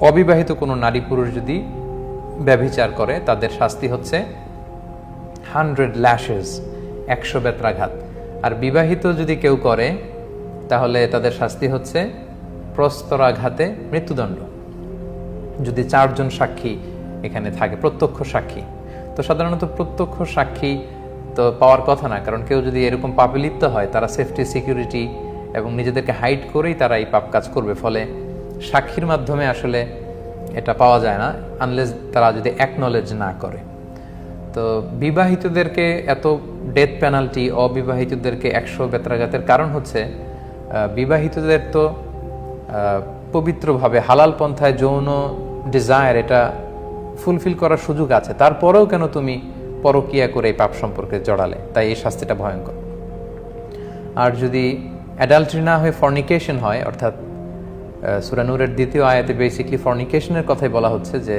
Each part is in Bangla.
অবিবাহিত কোনো নারী পুরুষ যদি ব্যভিচার করে, তাদের শাস্তি হচ্ছে হান্ড্রেড ল্যাশেস, একশো বেত্রাঘাত। আর বিবাহিত যদি কেউ করে, তাহলে তাদের শাস্তি হচ্ছে প্রস্তরাঘাতে মৃত্যুদণ্ড। যদি চারজন সাক্ষী এখানে থাকে, প্রত্যক্ষ সাক্ষী। তো সাধারণত প্রত্যক্ষ সাক্ষী তো পাওয়ার কথা না, কারণ কেউ যদি এরকম পাপে লিপ্ত হয়, তারা সেফটি সিকিউরিটি এবং নিজেদেরকে হাইড করেই তারা এই পাপ কাজ করবে। ফলে সাক্ষীর মাধ্যমে আসলে এটা পাওয়া যায় না আনলেস তারা যদি অ্যাকনলেজ না করে। তো বিবাহিতদেরকে এত ডেথ পেনাল্টি অবিবাহিতদেরকে একশো বেত্রাঘাতের কারণ হচ্ছে বিবাহিতদের তো পবিত্রভাবে হালাল পন্থায় যৌন ডিজায়ার এটা ফুলফিল করার সুযোগ আছে। তারপরেও কেন তুমি পরকিয়া করে এই পাপ সম্পর্কে জড়ালে? তাই এই শাস্তিটা ভয়ঙ্কর। আর যদি অ্যাডাল্ট্রি না হয়ে ফর্নিকেশন হয়, অর্থাৎ সুরানুরের দ্বিতীয় আয়াতে বেসিকলি ফর্নিকেশনের কথাই বলা হচ্ছে যে,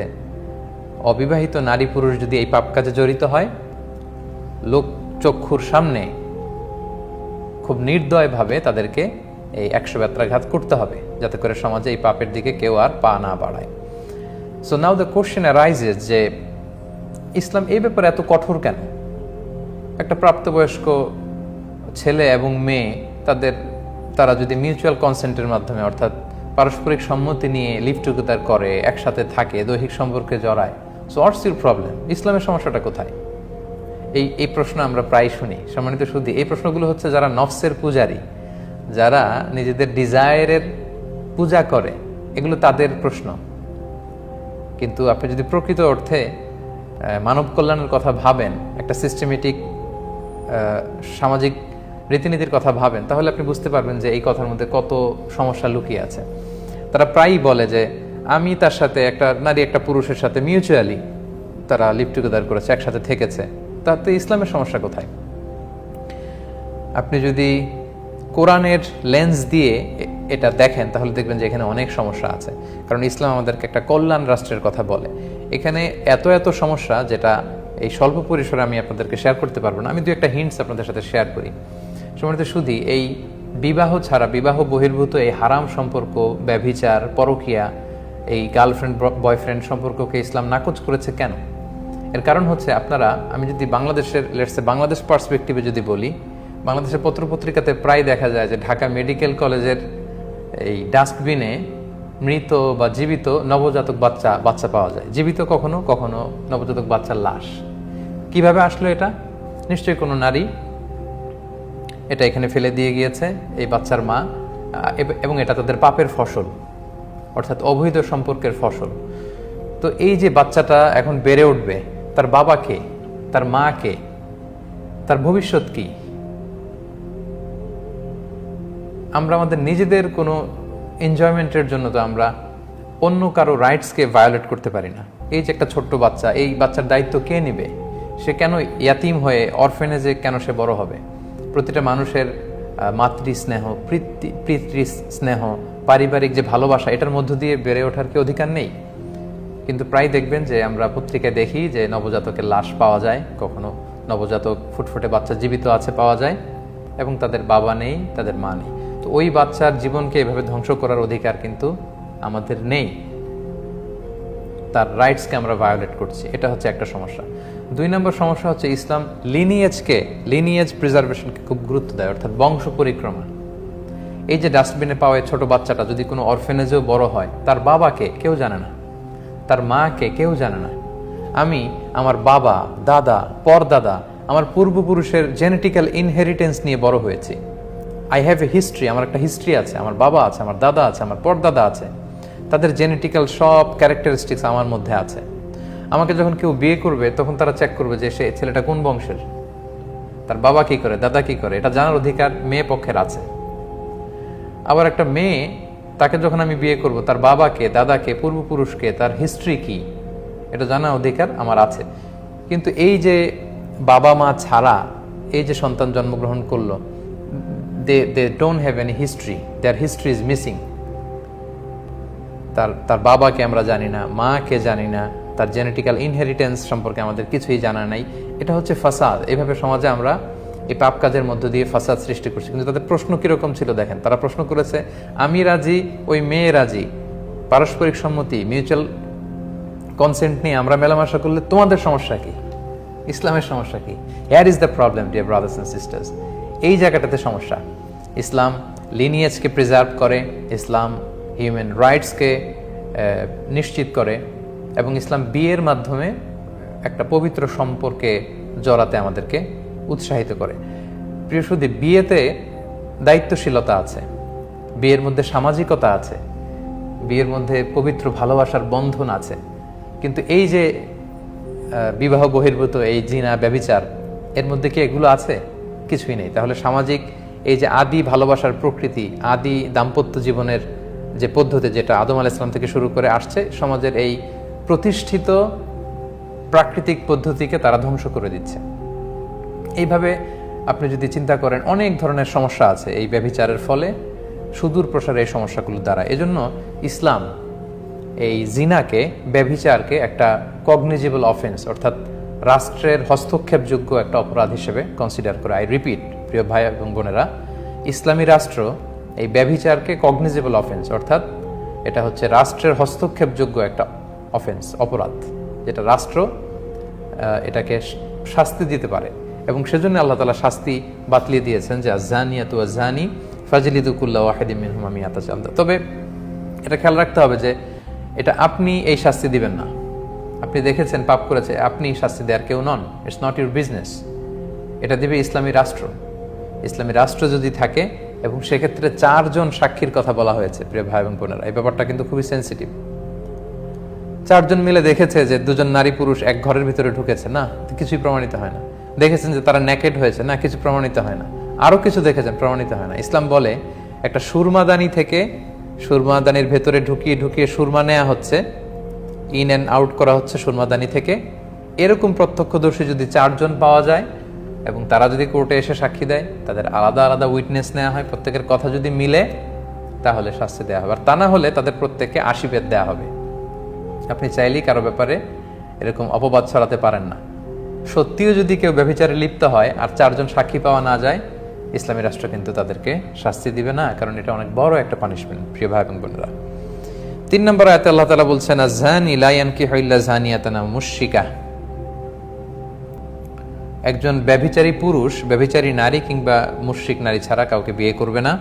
অবিবাহিত নারী পুরুষ যদি এই পাপ কাজে জড়িত হয়, লোক চক্ষুর সামনে খুব নির্দয়ভাবে তাদেরকে এই একশো ব্যত্রাঘাত করতে হবে, যাতে করে সমাজে এই পাপের দিকে কেউ আর পা না বাড়ায়। So now the question arises যে, ইসলাম এই ব্যাপারে এত কঠোর কেন? একটা প্রাপ্তবয়স্ক ছেলে এবং মেয়ে, তাদের, তারা যদি মিউচুয়াল কনসেন্টের মাধ্যমে, অর্থাৎ পারস্পরিক সম্মতি নিয়ে লিভ টুগেদার করে একসাথে থাকে, দৈহিক সম্পর্কে জড়ায়। সো হোয়াটস ইউর প্রবলেম ইসলামের সমস্যাটা কোথায়? এই এই প্রশ্ন আমরা প্রায় শুনি। সম্মানিত শুধু এই প্রশ্নগুলো হচ্ছে যারা নফসের পূজারী, যারা নিজেদের ডিজায়ারের পূজা করে, এগুলো তাদের প্রশ্ন। কিন্তু আপনি যদি প্রকৃত অর্থে মানব কল্যাণের কথা ভাবেন, একটা সিস্টেমেটিক সামাজিক রীতিনীতির কথা ভাবেন, তাহলে আপনি বুঝতে পারবেন যে এই কথার মধ্যে কত সমস্যা লুকিয়ে আছে। তারা প্রায়ই বলে যে, আমি তার সাথে একটা নারী, একটা পুরুষের সাথে মিউচুয়ালি তারা লিভ টুগেদার করেছে, একসাথে থেকেছে। তাতে ইসলামের সমস্যা কোথায়? আপনি যদি কোরআনের লেন্স দিয়ে এটা দেখেন, তাহলে দেখবেন যে এখানে অনেক সমস্যা আছে। কারণ ইসলাম আমাদেরকে একটা কল্যাণ রাষ্ট্রের কথা বলে। এখানে এত এত সমস্যা যেটা এই স্বল্প পরিসরে আমি আপনাদেরকে শেয়ার করতে পারব না। আমি দু একটা হিন্টস আপনাদের সাথে শেয়ার করি। সম্মানিত শুধু এই বিবাহ ছাড়া, বিবাহ বহির্ভূত এই হারাম সম্পর্ক, ব্যভিচার, পরকিয়া, এই গার্লফ্রেন্ড বয়ফ্রেন্ড সম্পর্ককে ইসলাম নাকচ করেছে কেন? এর কারণ হচ্ছে আপনারা, আমি যদি বাংলাদেশের লেটসে বাংলাদেশ পার্সপেক্টিভে যদি বলি, বাংলাদেশের পত্রপত্রিকাতে প্রায় দেখা যায় যে ঢাকা মেডিকেল কলেজের এই ডাস্টবিনে মৃত বা জীবিত নবজাতক বাচ্চা বাচ্চা পাওয়া যায়। জীবিত কখনো কখনো নবজাতক বাচ্চার লাশ। কীভাবে আসলো এটা? নিশ্চয়ই কোনো নারী এটা এখানে ফেলে দিয়ে গিয়েছে এই বাচ্চার মা এবং এটা তাদের পাপের ফসল, অর্থাৎ অবৈধ সম্পর্কের ফসল। তো এই যে বাচ্চাটা এখন বেড়ে উঠবে, তার বাবাকে, তার মা কে তার ভবিষ্যৎ কি? আমরা আমাদের নিজেদের কোনো এনজয়মেন্টের জন্য তো আমরা অন্য কারও রাইটসকে ভায়োলেট করতে পারি না। এই যে একটা ছোট্ট বাচ্চা, এই বাচ্চার দায়িত্ব কে নেবে? সে কেন ইয়াতিম হয়ে অরফেনেজে কেন সে বড় হবে? প্রতিটা মানুষের আহ, মাতৃ স্নেহ পিতৃ পিতৃ স্নেহ পারিবারিক যে ভালোবাসা এটার মধ্য দিয়ে বেড়ে ওঠার কি অধিকার নেই? কিন্তু প্রায় দেখবেন যে আমরা পত্রিকায় দেখি যে নবজাতকের লাশ পাওয়া যায় কখনো নবজাতক ফুটফুটে বাচ্চা জীবিত আছে পাওয়া যায় এবং তাদের বাবা নেই তাদের মা নেই। তো ওই বাচ্চার জীবনকে এভাবে ধ্বংস করার অধিকার কিন্তু আমাদের নেই। তার রাইটসকে আমরা ভায়োলেট করছি এটা হচ্ছে একটা সমস্যা। দুই নম্বর সমস্যা হচ্ছে ইসলাম লিনিয়েজকে লিনিয়েজ প্রিজার্ভেশনকে খুব গুরুত্ব দেয়, অর্থাৎ বংশ পরিক্রমা। এই যে ডাস্টবিনে পাওয়া ছোট বাচ্চাটা যদি কোনো অরফেনেজেও বড় হয়, তার বাবাকে কেউ জানে না, তার মাকে কেউ জানে না। আমি আমার বাবা, দাদা, পরদাদা, আমার পূর্বপুরুষের জেনেটিক্যাল ইনহেরিটেন্স নিয়ে বড় হয়েছি। আই হ্যাভ এ হিস্ট্রি আমার একটা হিস্ট্রি আছে, আমার বাবা আছে, আমার দাদা আছে, আমার পরদাদা আছে। তাদের জেনেটিক্যাল সব ক্যারেক্টারিস্টিক্স আমার মধ্যে আছে। আমাকে যখন কেউ বিয়ে করবে, তখন তারা চেক করবে যে সে ছেলেটা কোন বংশের। তার বাবা কি করে, দাদা কি করে, এটা জানার অধিকার মেয়ে পক্ষের আছে। আবার একটা মেয়ে, তাকে যখন আমি বিয়ে করব, তার বাবাকে দাদাকে পূর্বপুরুষকে তার হিস্ট্রি কি, এটা জানার অধিকার আমার আছে। কিন্তু এই যে বাবা মা ছাড়া, এই যে সন্তান জন্মগ্রহণ করল they they don't have any history their history is missing তার তার বাবাকে আমরা জানি না, মাকে জানি না তার জেনেটিক্যাল ইনহেরিটেন্স সম্পর্কে আমাদের কিছুই জানা নাই। এটা হচ্ছে ফাসাদ। এভাবে সমাজে আমরা এই পাপ কাজের মধ্য দিয়ে ফাসাদ সৃষ্টি করছি। কিন্তু তাদের প্রশ্ন কীরকম ছিল দেখেন, তারা প্রশ্ন করেছে, আমি রাজি, ওই মেয়ে রাজি? পারস্পরিক সম্মতি মিউচুয়াল কনসেন্ট নিয়ে আমরা মেলামেশা করলে তোমাদের সমস্যা কি? ইসলামের সমস্যা কি? Here is the problem dear brothers and sisters এই জায়গাটাতে সমস্যা। ইসলাম লিনিয়েজকে প্রিজার্ভ করে, ইসলাম হিউম্যান রাইটসকে নিশ্চিত করে। এবং ইসলাম বিয়ের মাধ্যমে একটা পবিত্র সম্পর্কে জড়াতে আমাদেরকে উৎসাহিত করে। প্রিয় সুদী বিয়েতে দায়িত্বশীলতা আছে, বিয়ের মধ্যে সামাজিকতা আছে, বিয়ের মধ্যে পবিত্র ভালোবাসার বন্ধন আছে। কিন্তু এই যে বিবাহ বহির্ভূত, এই জিনা, ব্যভিচার, এর মধ্যে কি এগুলো আছে? কিছুই নেই। তাহলে সামাজিক এই যে আদি ভালোবাসার প্রকৃতি, আদি দাম্পত্য জীবনের যে পদ্ধতি, যেটা আদম আল ইসলাম থেকে শুরু করে আসছে, সমাজের এই প্রতিষ্ঠিত প্রাকৃতিক পদ্ধতিকে তারা ধ্বংস করে দিচ্ছে। এইভাবে আপনি যদি চিন্তা করেন, অনেক ধরনের সমস্যা আছে এই ব্যভিচারের ফলে। সুদূর প্রসারে এই সমস্যাগুলো দ্বারা। এজন্য ইসলাম এই জিনাকে, ব্যভিচারকে একটা কগনিজেবল অফেন্স অর্থাৎ রাষ্ট্রের হস্তক্ষেপযোগ্য একটা অপরাধ হিসেবে কনসিডার করে। আই রিপিট প্রিয় ভাই এবং বোনেরা, ইসলামী রাষ্ট্র এই ব্যভিচারকে কগনিজেবল অফেন্স অর্থাৎ এটা হচ্ছে রাষ্ট্রের হস্তক্ষেপযোগ্য একটা অফেন্স অপরাধ, যেটা রাষ্ট্র এটাকে শাস্তি দিতে পারে। এবং সেজন্য আল্লাহ তালা শাস্তি বাতলিয়ে দিয়েছেন যে আজানিয়া তু আজানি ফাজিলিদুকুল্লাহ ওয়াহিদিম মিনহুমা মিয়াতা চালদা তবে এটা খেয়াল রাখতে হবে যে এটা আপনি এই শাস্তি দিবেন না। আপনি দেখেছেন, পাপ করেছে, আপনি শাস্তি দেওয়ার কেউ নন। ইটস নট ইউর বিজনেস এটা দিবে ইসলামী রাষ্ট্র। ইসলামী রাষ্ট্র যদি থাকে, এবং সেক্ষেত্রে চারজন সাক্ষীর কথা বলা হয়েছে, প্রিয় ভাই এবং বোনেরা, এই ব্যাপারটা কিন্তু খুবই সেন্সিটিভ চারজন মিলে দেখেছে যে দুজন নারী পুরুষ এক ঘরের ভিতরে ঢুকেছে, না? কিছুই প্রমাণিত হয় না। দেখেছেন যে তারা নেকেড হয়েছে, না? কিছু প্রমাণিত হয় না। আরও কিছু দেখেছেন, প্রমাণিত হয় না। ইসলাম বলে, একটা সুরমাদানি থেকে সুরমাদানির ভেতরে ঢুকিয়ে ঢুকিয়ে সুরমা নেওয়া হচ্ছে ইন অ্যান্ড আউট করা হচ্ছে সুরমাদানি থেকে। এরকম প্রত্যক্ষদর্শী যদি চারজন পাওয়া যায় এবং তারা যদি কোর্টে এসে সাক্ষী দেয়, তাদের আলাদা আলাদা উইটনেস নেওয়া হয়, প্রত্যেকের কথা যদি মিলে, তাহলে শাস্তি দেওয়া হবে। আর তা না হলে তাদের প্রত্যেককে আশি বেদ দেওয়া হবে। আপনি চাইলেই কারও ব্যাপারে এরকম অপবাদ ছড়াতে পারেন না। সত্যিও যদি কেউ ব্যভিচারে লিপ্ত হয় আর চারজন সাক্ষী পাওয়া না যায়, ইসলামী রাষ্ট্র কিন্তু তাদেরকে শাস্তি দিবে না, কারণ এটা অনেক বড় একটা পানিশমেন্ট প্রিয় ভাই এবং বোনেরা। তিন নম্বর আয়তে আল্লাহ তালা বলছেন আজানি লায়ান কি হইল্লা জানিয়াতানা মুশিকা একজন ব্যভিচারী পুরুষ, ব্যভিচারী নারী কিংবা মুশরিক নারী ছাড়া কাউকে বিয়ে করবে না।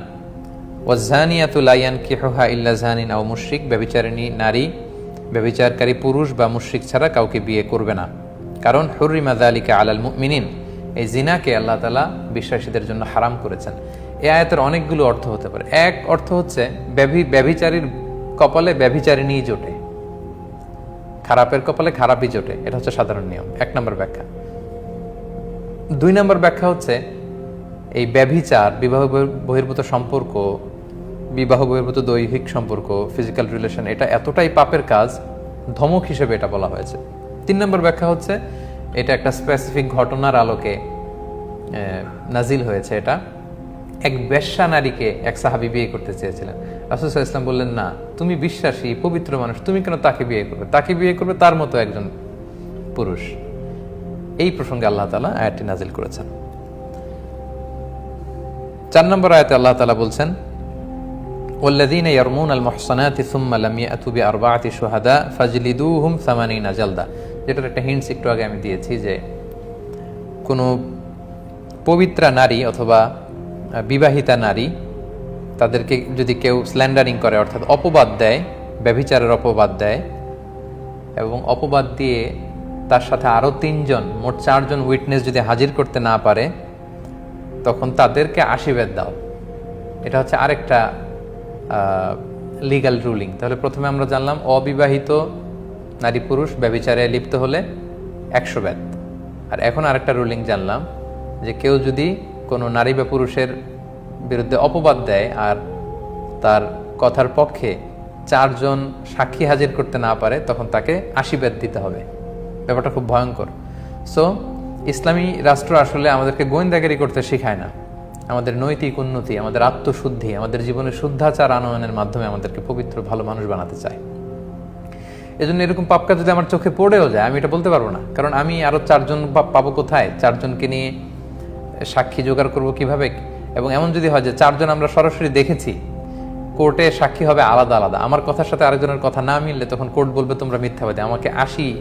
ওয়াজানিয়াতু লায়ান কি হোহা ইল্লা জাহানিন আও মুশরিক। ব্যভিচারিণী নারী ব্যভিচারকারী পুরুষ বা মুশরিক ছাড়া কাউকে বিয়ে করবে না। কারণ হুরিমা দালিকা আলাল মুমিনিন, এই জিনাকে আল্লাহ তালা বিশ্বাসীদের জন্য হারাম করেছেন। এই আয়াতের অনেকগুলো অর্থ হতে পারে। এক অর্থ হচ্ছে ব্যভি ব্যভিচারীর কপালে ব্যভিচারিণী জোটে। খারাপের কপালে খারাপই জোটে। এটা হচ্ছে সাধারণ নিয়ম। এক নম্বর ব্যাখ্যা। দুই নম্বর ব্যাখ্যা হচ্ছে এই ব্যভিচার, বিবাহ বহির্ভূত সম্পর্ক বিবাহ বহির্ভূত দৈহিক সম্পর্ক ফিজিক্যাল রিলেশন এটা এতটাই পাপের কাজ, ধমক হিসেবে এটা বলা হয়েছে। তিন নম্বর ব্যাখ্যা হচ্ছে, এটা একটা স্পেসিফিক ঘটনার আলোকে নাজিল হয়েছে এটা। এক বেশ্যা নারীকে এক সাহাবি বিয়ে করতে চেয়েছিলেন। রাসুল ইসলাম বললেন, না, তুমি বিশ্বাসী, পবিত্র মানুষ, তুমি কেন তাকে বিয়ে করবে? তাকে বিয়ে করবে তার মতো একজন পুরুষ। এই প্রসঙ্গে আল্লাহ তালা আয়াতটি নাজিল করেছেন। চার নম্বর আয়াতে আল্লাহ তালা বলছেন والذين يرمون المحصنات ثم لم يأتوا بأربعة شهداء فاجلدوهم ثمانين جلدة যেটার একটা হিন্টস একটু আগে আমি দিয়েছি যে কোনো পবিত্রা নারী অথবা আহ, বিবাহিতা নারী তাদেরকে যদি কেউ স্ল্যান্ডারিং করে অর্থাৎ অপবাদ দেয় ব্যভিচারের অপবাদ দেয় এবং অপবাদ দিয়ে তার সাথে আরও তিনজন মোট চারজন উইটনেস যদি হাজির করতে না পারে তখন তাদেরকে আশীর্বাদ দাও এটা হচ্ছে আরেকটা লিগ্যাল রুলিং তাহলে প্রথমে আমরা জানলাম অবিবাহিত নারী পুরুষ ব্যবিচারে লিপ্ত হলে একশো ব্যাত। আর এখন আরেকটা রুলিং জানলাম যে কেউ যদি কোনো নারী বা পুরুষের বিরুদ্ধে অপবাদ দেয় আর তার কথার পক্ষে চারজন সাক্ষী হাজির করতে না পারে, তখন তাকে আশীর্বাদ দিতে হবে। ব্যাপারটা খুব ভয়ঙ্কর। সো ইসলামী রাষ্ট্র আসলে আমাদেরকে গোয়েন্দাগিরি করতে শেখায় না। আমাদের নৈতিক উন্নতি, আমাদের আত্মশুদ্ধি, আমাদের জীবনের শুদ্ধাচার আনয়নের মাধ্যমে আমাদেরকে পবিত্র, ভালো মানুষ বানাতে চায়। এজন্য এরকম পাপকা যদি আমার চোখে পড়েও যায়, আমি এটা বলতে পারব না। কারণ আমি আরও চারজন পাবো কোথায়? চারজনকে নিয়ে সাক্ষী জোগাড় করব কীভাবে? এবং এমন যদি হয় যে চারজন আমরা সরাসরি দেখেছি, কোর্টে সাক্ষী হবে আলাদা আলাদা। আমার কথার সাথে আরেকজনের কথা না মিললে তখন কোর্ট বলবে, তোমরা মিথ্যাবাদী। আমাকে আশি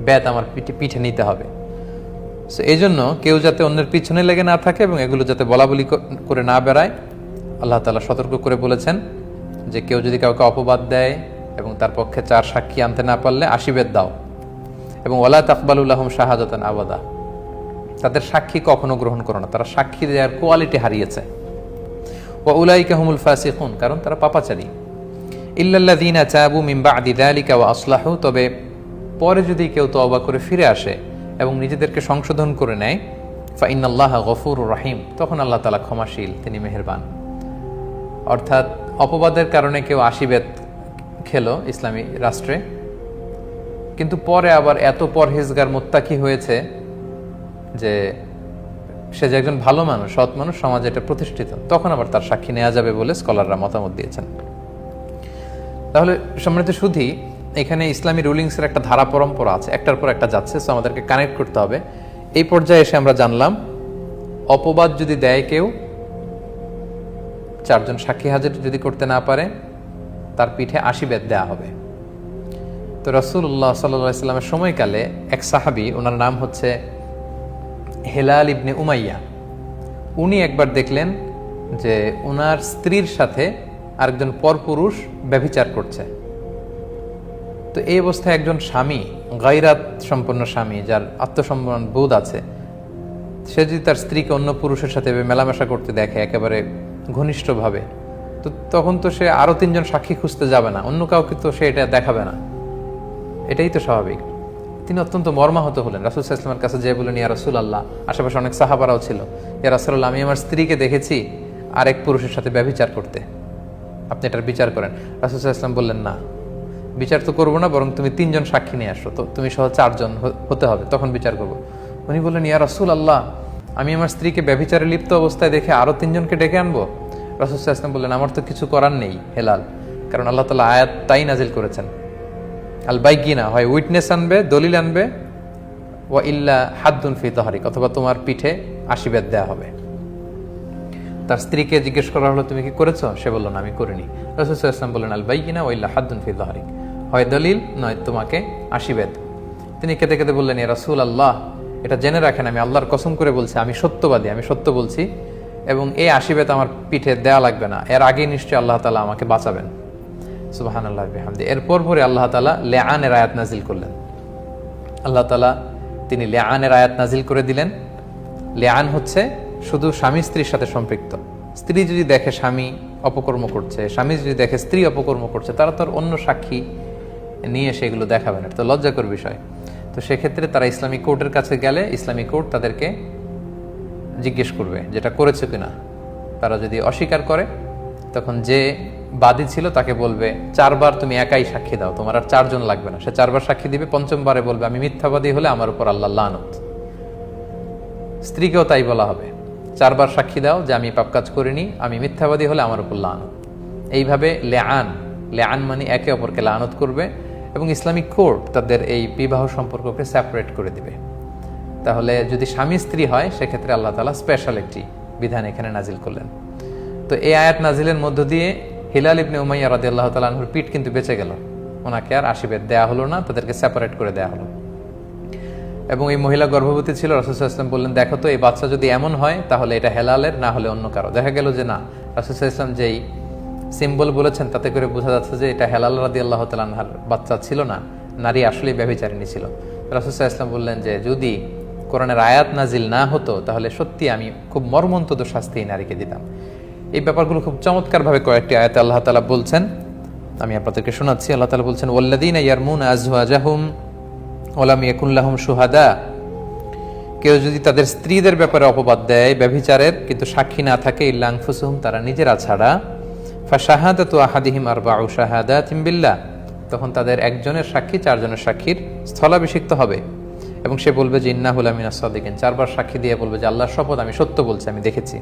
ব্যাত আমার পিঠে নিতে হবে। সো এই জন্য কেউ যাতে অন্যের পিছনে লেগে না থাকে এবং এগুলো যাতে বলা বলি করে না বেড়ায়, আল্লাহ তালা সতর্ক করে বলেছেন যে কেউ যদি কাউকে অপবাদ দেয় এবং তার পক্ষে চার সাক্ষী আনতে না পারলে আশিবেদ দাও। এবং ওলা তাকবালুল্লাহম শাহাদাতান আবাদা। তাদের সাক্ষী কখনো গ্রহণ করো না। তারা সাক্ষী দেওয়ার কোয়ালিটি হারিয়েছে। ও উলাইকা হুমুল ফাসিকুন, কারণ তারা পাপাচারী। ইল্লাল্লাযীনা চাবু মিন বাদি যালিকা ওয়া আসলাহু, তবে পরে যদি কেউ তওবা করে ফিরে আসে এবং নিজেদেরকে সংশোধন করে নেয়। ফাইন আল্লাহ গফুরুর রাহিম। তখন আল্লাহ তালা ক্ষমাশীল, তিনি মেহেরবান। অর্থাৎ অপবাদের কারণে কেউ আশিবেদ খেলো ইসলামী রাষ্ট্রে। কিন্তু পরে আবার এত পরহেজগার মোত্তাকি হয়েছে যে সে যে একজন ভালো মানুষ, সৎ মানুষ, সমাজে এটা প্রতিষ্ঠিত। তখন আবার তার সাক্ষী নেওয়া যাবে বলে স্কলাররা মতামত দিয়েছেন। তাহলে সম্মানিত শুধু এখানে ইসলামী রুলিংসের একটা ধারা পরম্পরা আছে। একটার পর একটা যাচ্ছে সো আমাদেরকে কানেক্ট করতে হবে। এই পর্যায়ে এসে আমরা জানলাম, অপবাদ যদি দেয় কেউ, চারজন সাক্ষী হাজির যদি করতে না পারে, তার পিঠে আশি বেদ দেওয়া হবে। তো রসুল্লাহ সাল্লা সাল্লামের সময়কালে এক সাহাবি, ওনার নাম হচ্ছে হেলাল ইবনে উমাইয়া, উনি একবার দেখলেন যে ওনার স্ত্রীর সাথে আরেকজন পরপুরুষ ব্যভিচার করছে। তো এই অবস্থায় একজন স্বামী গাইরাত সম্পন্ন স্বামী, যার আত্মসম্মান বোধ আছে, সে যদি তার স্ত্রীকে অন্য পুরুষের সাথে মেলামেশা করতে দেখে, একেবারে ঘনিষ্ঠভাবে, তো তখন তো সে আরও তিনজন সাক্ষী খুঁজতে যাবে না, অন্য কাউকে তো সে এটা দেখাবে না। এটাই তো স্বাভাবিক। তিনি অত্যন্ত মর্মাহত হলেন। রাসুল ইসলামের কাছে যে বলেন ইয়া রাসুল আল্লাহ আশেপাশে অনেক সাহাবারাও ছিল। ইয়া রাসুল্লাহ আমি আমার স্ত্রীকে দেখেছি আরেক পুরুষের সাথে ব্যভিচার করতে। আপনি এটার বিচার করেন। রাসুল ইসলাম বললেন, না। বিচার তো করব না, বরং তুমি তিনজন সাক্ষী নিয়ে আসো। তো তুমি সহ চারজন হতে হবে, তখন বিচার করব। উনি বললেন, ইয়া রাসুল আল্লাহ আমি আমার স্ত্রীকে ব্যভিচারে লিপ্ত অবস্থায় দেখে আরও তিনজনকে ডেকে আনব? রাসুল ইসলাম বললেন, আমার তো কিছু করার নেই, হেলাল। কারণ আল্লাহ তালা আয়াত তাই নাজিল করেছেন। আল বাইকিনা হয় উইটনেস আনবে, দলিল আনবে, ওয়া ইল্লা হাদ্দুন ফি তাহারিক, অথবা তোমার পিঠে আশীর্বাদ দেওয়া হবে। তার স্ত্রীকে জিজ্ঞেস করা হলো, তুমি কি করেছ? সে বলল, না, আমি করিনি। রসুল ইসলাম বললেন আল বাইকিনা ওয়া ইল্লা হাদ্দুন ফি তাহারিক। হয় দলিল, নয় তোমাকে আশীর্বাদ। তিনি কেঁদে কেঁদে বললেন ইয়া রাসূল আল্লাহ, এটা জেনে রাখেন, আমি আল্লাহর কসম করে বলছি, আমি সত্যবাদী, আমি সত্য বলছি এবং এই আশীর্বাদ আমার পিঠে দেয়া লাগবে না। এর আগে নিশ্চয়ই আল্লাহ তালা আমাকে বাঁচাবেন। সুবাহান আল্লাহ বিহামদি। এরপর পরে আল্লাহ তালা লেআনের আয়াত নাজিল করলেন। আল্লাহ তালা তিনি লেআনের আয়াত নাজিল করে দিলেন। লেআন হচ্ছে শুধু স্বামী স্ত্রীর সাথে সম্পৃক্ত। স্ত্রী যদি দেখে স্বামী অপকর্ম করছে, স্বামী যদি দেখে স্ত্রী অপকর্ম করছে, তারা তো অন্য সাক্ষী নিয়ে সেগুলো দেখাবে না। এটা তো লজ্জাকর বিষয়। তো সেক্ষেত্রে তারা ইসলামিক কোর্টের কাছে গেলে ইসলামিক কোর্ট তাদেরকে জিজ্ঞেস করবে যেটা করেছে কিনা। তারা যদি অস্বীকার করে, তখন যে বাদী ছিল তাকে বলবে, চারবার তুমি একাই সাক্ষী দাও, তোমার আর চারজন লাগবে না। সে চারবার সাক্ষী দিবে, পঞ্চমবারে বলবে, আমি মিথ্যাবাদী হলে আমার উপর আল্লাহ লানত। স্ত্রীকেও তাই বলা হবে, চারবার সাক্ষী দাও যে আমি পাপ কাজ করিনি, আমি মিথ্যাবাদী হলে আমার উপর লানত। এইভাবে লেআন লেআন মানে একে অপরকে লানত করবে এবং ইসলামিক কোর্ট তাদের এই বিবাহ সম্পর্ককে সেপারেট করে দিবে। তাহলে যদি স্বামী স্ত্রী হয়, সেক্ষেত্রে আল্লাহ তালা স্পেশাল একটি বিধান এখানে নাজিল করলেন। তো এই আয়াত নাজিলের মধ্য দিয়ে হিলাল ইবনে উমাইয়া রাদি আল্লাহ তালাহুর পিঠ কিন্তু বেঁচে গেল। ওনাকে আর আশীর্বাদ দেওয়া হলো না, তাদেরকে সেপারেট করে দেওয়া হলো। এবং এই মহিলা গর্ভবতী ছিল রাসুসাল্লাম বললেন, দেখো তো, এই বাচ্চা যদি এমন হয়, তাহলে এটা হেলালের, না হলে অন্য কারও। দেখা গেল যে না রাসুসাল্লাম যেই সিম্বল বলেছেন, তাতে করে বোঝা যাচ্ছে যে এটা হেলাল রাদি আল্লাহ তালাহার বাচ্চা ছিল না, নারী আসলেই ব্যভিচারিণী ছিল। রাসুসাল্লাম বললেন যে, যদি কোরআনের আয়াত নাজিল না হতো, তাহলে সত্যি আমি খুব মর্মন্তদ শাস্তি নারীকে দিতাম। এই ব্যাপারগুলো খুব চমৎকারভাবে কয়েকটি আয়াত আল্লাহ তালা বলছেন। আমি আপনাদেরকে শোনাচ্ছি, আল্লাহ তালা বলছেন ওল্লাদিন ইয়ারমুন আজহাজাহুম ওলাম ইয়াকুল্লাহম সুহাদা কেউ যদি তাদের স্ত্রীদের ব্যাপারে অপবাদ দেয়, ব্যভিচারের, কিন্তু সাক্ষী না থাকে ইল্লাংফুসুহুম তারা নিজেরা ছাড়া তখন তাদের একজনের সাক্ষী চারজনের সাক্ষীর স্থলাভিষিক্ত হবে। এবং সে বলবে যে ইন্না হুলামিনা সদিকিন। চারবার সাক্ষী দিয়ে বলবে যে, আল্লাহর শপথ আমি সত্য বলছি, আমি দেখেছি।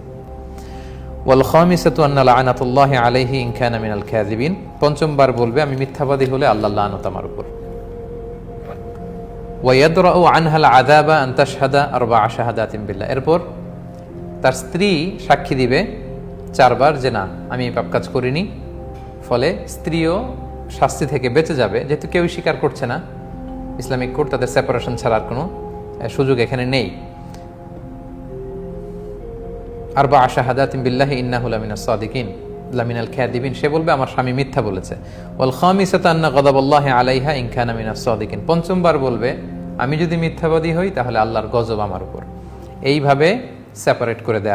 পঞ্চমবার বলবে, আমি মিথ্যাবাদী হলে আল্লাহ লানত আমার উপর। বিল্লাহ। এরপর তার স্ত্রী সাক্ষী দিবে চারবার যে না, আমি এই পাপ কাজ করিনি। ফলে স্ত্রীও শাস্তি থেকে বেঁচে যাবে, যেহেতু কেউই স্বীকার করছে না। ইসলামিক কোর্ট তাদের সেপারেশন ছাড়ার কোনো সুযোগ এখানে নেই। আর বা আশা হাদাতিম বিল্লাহি ইন্নাহুল আমিনা সাদিকিন, লামিনাল খ্যাদিবিন সে বলবে, আমার স্বামী মিথ্যা বলেছে। ওয়াল খামিসাতান্না গদাবাল্লাহি আলাইহা ইন খানা মিনাস সাদিকিন। পঞ্চমবার বলবে, আমি যদি মিথ্যাবাদী হই, তাহলে আল্লাহর গজব আমার উপর। এইভাবে সেপারেট করে দেয়া